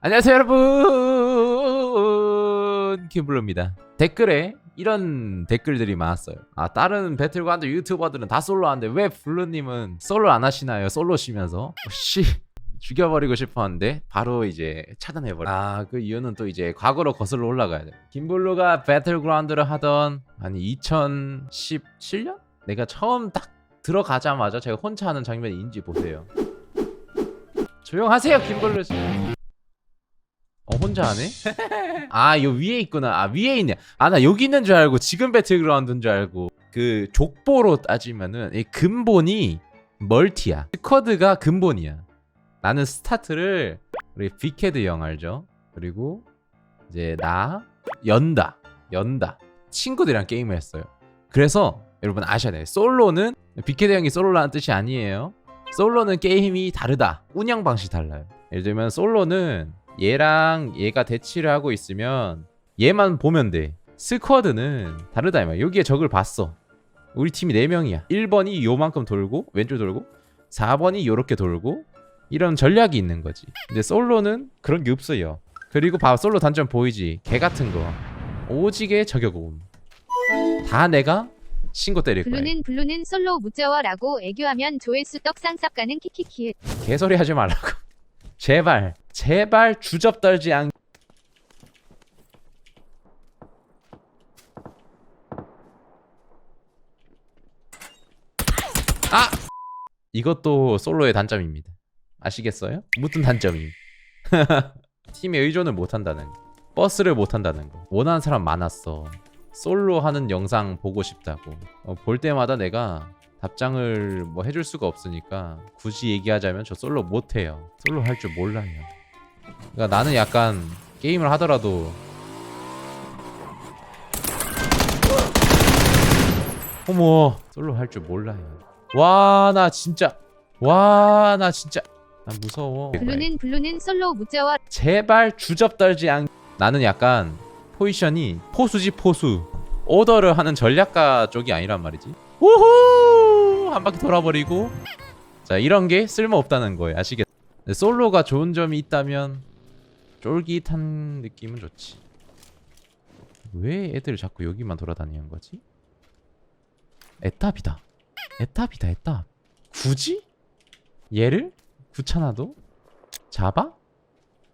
안녕하세요 여러분. 김블루입니다. 댓글에 이런 댓글들이 많았어요. 아 다른 배틀그라운드 유튜버들은 다 솔로 하는데 왜 블루님은 솔로 안 하시나요? 솔로시면서? 씨. 죽여버리고 싶었는데 바로 이제 차단해버려. 아그 이유는 또 이제 과거로 거슬러 올라가야 돼. 김블루가 배틀그라운드를 하던 아니 2017년? 내가 처음 딱 들어가자마자 제가 혼자 하는 장면인지 보세요. 조용하세요 김블루 씨 어 혼자 하네? 아 요 위에 있구나. 아 위에 있네 아나 여기 있는 줄 알고 지금 배틀그라운드인 줄 알고. 그 족보로 따지면은 이 근본이 멀티야. 스쿼드가 근본이야. 나는 스타트를 우리 빅헤드 형 알죠? 그리고 이제 나 연다 연다. 친구들이랑 게임을 했어요. 그래서 여러분 아셔야 돼요. 솔로는 빅헤드 형이 솔로라는 뜻이 아니에요. 솔로는 게임이 다르다. 운영 방식이 달라요. 예를 들면 솔로는 얘랑 얘가 대치를 하고 있으면 얘만 보면 돼. 스쿼드는 다르다 이 말이야. 여기에 적을 봤어. 우리 팀이 4명이야. 1번이 요만큼 돌고 왼쪽 돌고 4번이 요렇게 돌고 이런 전략이 있는 거지. 근데 솔로는 그런 게 없어요. 그리고 봐 솔로 단점 보이지? 개 같은 거. 오지게 저격음 다 내가 신고 때릴 거야. 블루는 블루는 솔로 무자워라고 애교하면 조회수 떡상 쌉가는 키키키. 개소리 하지 말라고 제발 제발 주접 떨지 않 아! 이것도 솔로의 단점입니다. 아시겠어요? 무슨 단점이? 팀에 의존을 못한다는 거 버스를 못한다는 거. 원하는 사람 많았어. 솔로 하는 영상 보고 싶다고. 어, 볼 때마다 내가 답장을 뭐 해줄 수가 없으니까 굳이 얘기하자면 저 솔로 못해요. 솔로 할 줄 몰라요. 그러니까 나는 약간 게임을 하더라도 어머 솔로 할 줄 몰라요. 와 나 진짜 와 나 진짜 나 무서워. 블루는 블루는 솔로 무자워. 제발 주접 떨지 않. 나는 약간 포지션이 포수지 포수. 오더를 하는 전략가 쪽이 아니란 말이지. 우후 한 바퀴 돌아버리고. 자 이런 게 쓸모 없다는 거예요. 아시겠? 근데 솔로가 좋은 점이 있다면 쫄깃한 느낌은 좋지. 왜 애들 자꾸 여기만 돌아다니는 거지? 에탑이다. 에탑이다 에탑. 굳이? 얘를 귀찮아도 잡아?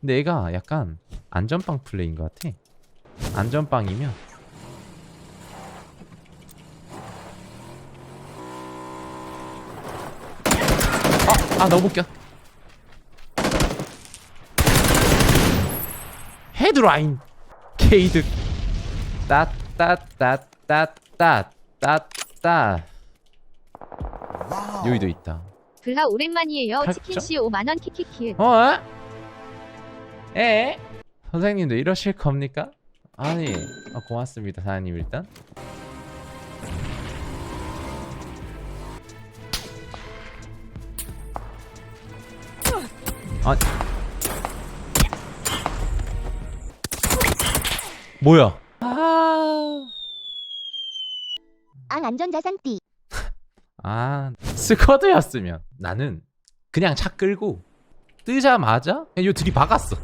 근데 얘가 약간 안전빵 플레이인 것 같아. 안전빵이면 아, 아 너무 웃겨. 헤드라인 케이드 따따따따따따따 여기도 있다. 블라 오랜만이에요. 치킨씨 5만원 키키키. 어? 에? 선생님도 이러실 겁니까? 아니 아, 고맙습니다 사장님 일단 아. 뭐야? 아, 앙 안전자산띠. 아 스쿼드였으면 나는 그냥 차 끌고 뜨자마자 그냥 요 들이 박았어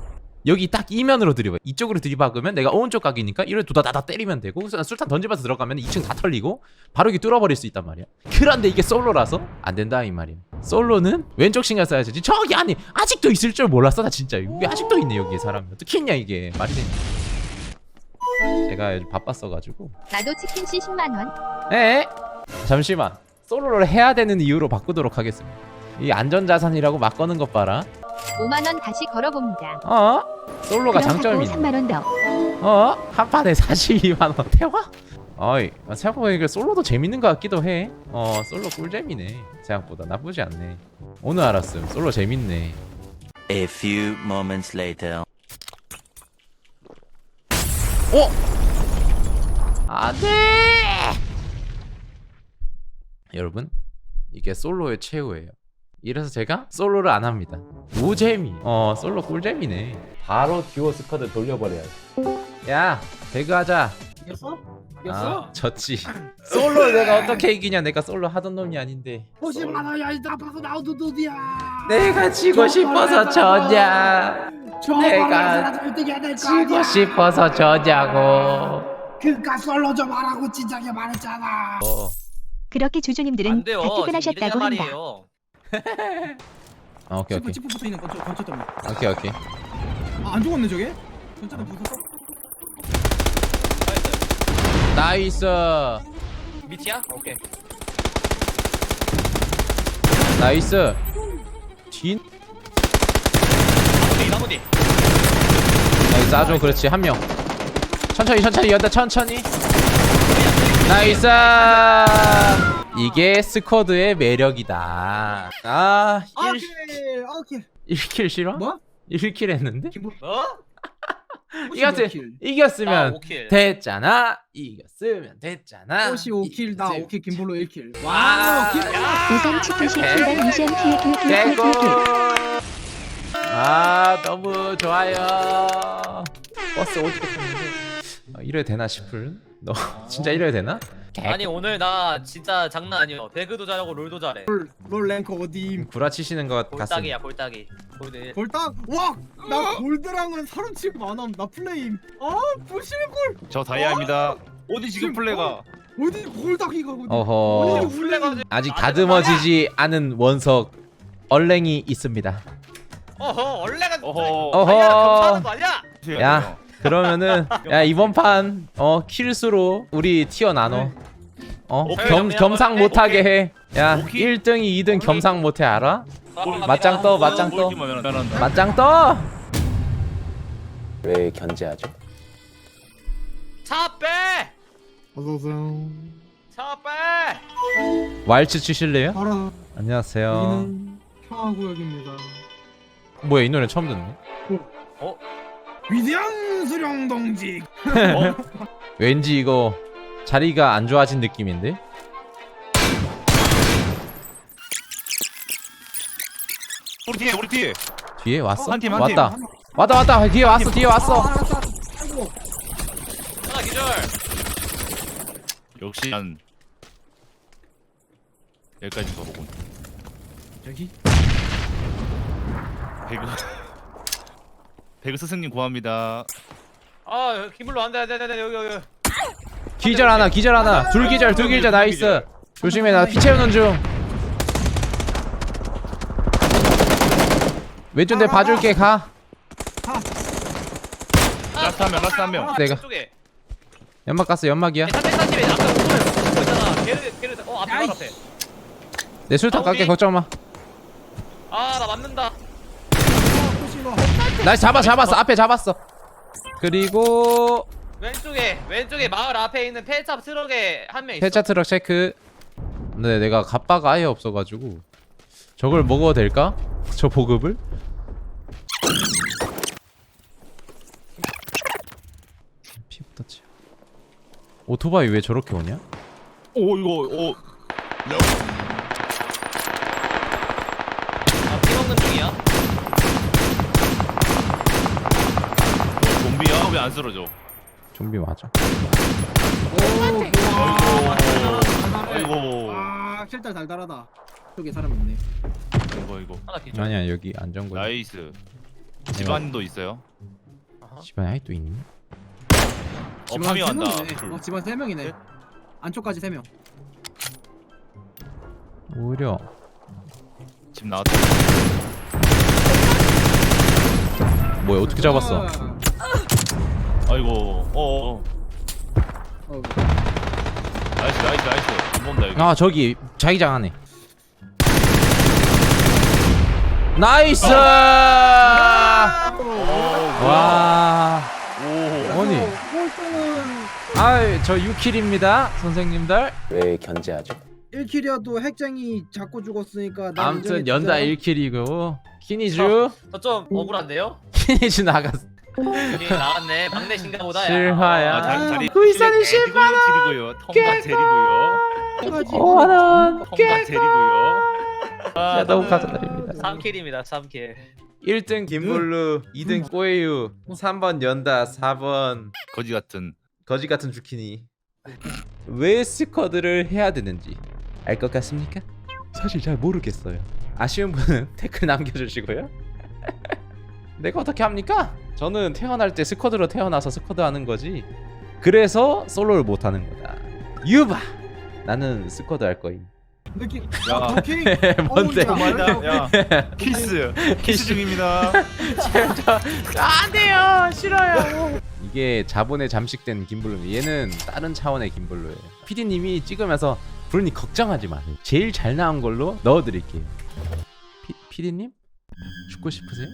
여기 딱 이면으로 들이박 이쪽으로 들이박으면 내가 오른쪽 각이니까 이를 도다다다 때리면 되고 수- 술탄 던지면서 들어가면 2층 다 털리고 바로 여기 뚫어버릴 수 있단 말이야. 그런데 이게 솔로라서 안 된다 이 말이야. 솔로는 왼쪽 신경 써야지. 저기 아니 아직도 있을 줄 몰랐어 나 진짜. 이게 아직도 있네 여기에 사람이. 어떻게 있냐 이게. 말이 되냐 제가 요즘 바빴어가지고. 나도 치킨씨 10만원. 에? 잠시만. 솔로를 해야 되는 이유로 바꾸도록 하겠습니다. 이 안전자산이라고 막 거는 것 봐라 5만원 다시 걸어봅니다. 어? 솔로가 장점이 있네 3만원 더 어? 한 판에 42만원 태화? 어이 생각해보니까 솔로도 재밌는 것 같기도 해 어 솔로 꿀잼이네 생각보다 나쁘지 않네 오늘 알았음 솔로 재밌네 A few moments later. 어? 안돼 여러분 이게 솔로의 최후예요 이래서 제가 솔로를 안 합니다 무재미 어 솔로 꿀잼이네 바로 듀오 스쿼드 돌려버려야지 야 배그하자 이겼어? 이겼어? 아, 졌지. 솔로 내가 어떻게 이기냐? 내가 솔로 하던 놈이 아닌데. 보지 마라 야이 나빠서 나오도 도디야 내가 지고 싶어서 졌냐? 내가 지고 싶어서 졌냐고. 그니까 솔로 좀 하라고 진작에 말했잖아 어. 그렇게 돼요. 다 퇴근하셨다고 한다. 말이에요. 아, 오케이 오케이. 찌푸 붙어 있는 건초 건초 때문에 오케이 오케이. 아 안 죽었네 저게? 건초도 부쉈어? 나이스. 밑이야? 오케이. 나이스. 뒤. 나무디 나무디. 나이스 아주 그렇지 한 명. 천천히 천천히 연다 천천히. 나이스. 이게 스쿼드의 매력이다. 아, 1, 오케이 오케이 1킬 싫어? 뭐? 1킬 했는데? 김보 어? 이겼으, 55킬. 나 이겼으면 5킬. 됐잖아. 이겼으면 됐잖아. 55킬 나 이겼으면 5킬 김볼로 1킬 와. 와 킬. 우선 미션 대고. 아 너무 좋아요. 버스 탔는데? 아, 이래 되나 싶을. 너 진짜 이래 되나? 아니 오늘 나 진짜 장난 아니야. 배그도 잘하고 롤도 잘해. 롤 랭커 어디 구라치시는 것 같습니다. 골딱이야 골딱이. 골드. 골딱 와나 골드랑은 서른 치고 안함 나 플레임 아 부실골 저 다이아입니다. 어디 지금 플레가? 어디 골딱이가 어디 어허. 어디 플레가 아직 다듬어지지 않은 원석 얼랭이 있습니다. 어허 원래가 어허. 어허. 아니야 검사하는 거 아니야? 야 그러면은 야 이번 판 어 킬수로 우리 티어 나눠. 어 오케이, 겸, 겸상 오케이, 못하게 오케이. 해. 야 오케이. 1등이 2등 겸상 못해 알아? 맞짱 떠, 맞짱 떠. 맞짱 떠. 왜 견제하죠? 차 빼. 어서오세요 차 빼. 왈츠 치실래요? 알아 안녕하세요. 여기는 평화구역입니다 뭐야 이 노래 처음 듣네. 위대한 수령 동지 왠지 이거 자리가 안 좋아진 느낌인데? 우리 뒤에 우리 뒤에. 뒤에 왔어? 한 팀, 한 팀. 왔다. 왔다 왔다 뒤에 왔어 뒤에 왔어. 아, 하나 기절. 역시 난 여기까지 가보고. 여기 배그 배그 스승님 구합니다. 아 김불로 안돼 안돼 안돼 여기 여기. 기절 하나 기절 하나 둘 기절 둘 기절 나이스. 조심해 나 피 채우는 중. 왼쪽 내 봐줄게 가. 라스트 한 명, 라스트 한 명. 내가. 쪽에. 연막 갔어 연막이야. 330에 아까 오토바이 있잖아. 걔를 걔를 어 앞에 바로 앞에. 내 술탄 깎게 걱정 마. 아나 맞는다. 나이 스 잡아 잡았어 앞에 잡았어. 그리고 왼쪽에 왼쪽에 마을 앞에 있는 폐차 트럭에 한 명 있어. 폐차 트럭 체크. 근데 내가 갑바가 아예 없어가지고 저걸 먹어도 될까? 저 보급을? 피부터 치. 오토바이 왜 저렇게 오냐? 오 이거 오 아피 먹는 중이야. 좀비야 왜 안 쓰러져? 좀비 맞아. 아이고 아 실달 달달하다 저기 사람 있네 이거 이거 하나 기절. 아니야 여기 안전구. 나이스. 집안도 있어요. 집안에 아이 또 있니? 어 집안 세 파밍한다. 명이네. 어, 집안 세 명이네 안쪽까지 세 명 오히려 집 나왔다. 뭐야 어떻게 잡았어? 아 이고 어, 어. 어, 나이스 나이스 나이스. 안 본다 여기. 아 저기 자기장 안에. 나이스! 와. 오. 아니. 꼴등은 아이 저 6킬입니다 선생님들 왜 견제하죠? 1킬이어도 핵쟁이 잡고 죽었으니까 난 아무튼 인정해 연다 주세요. 1킬이고 키니주 저좀 억울한데요? 키니주 나갔어 여기 나갔네. 막내 신가 보다. 야. 실화야. 아, 자리 자리. 구이사는 애드고요, 드리고요. 통과 제리고요. 해가지. 5만원 통과 제리고요. 야 너무 감사드립니다 3킬입니다. 3킬. 1등 김볼루 2등 꼬에유 3번 연다 4번 거지 같은. 거지 같은 주키니 왜 스쿼드를 해야 되는지 알 것 같습니까? 사실 잘 모르겠어요. 아쉬운 분은 댓글 남겨주시고요. 내가 어떻게 합니까? 저는 태어날 때 스쿼드로 태어나서 스쿼드 하는 거지. 그래서 솔로를 못 하는 거다. 유바. 나는 스쿼드 할 거임. 느낌. 야. 야, 도킹. 뭔데? 어우, 야. 야 키스 키스 중입니다. 안 돼요. 싫어요. 이게 자본에 잠식된 김블루입니다. 얘는 다른 차원의 김블루예요. PD님이 찍으면서 블루님 걱정하지 마세요. 제일 잘 나온 걸로 넣어드릴게요. 피, PD님? 죽고 싶으세요?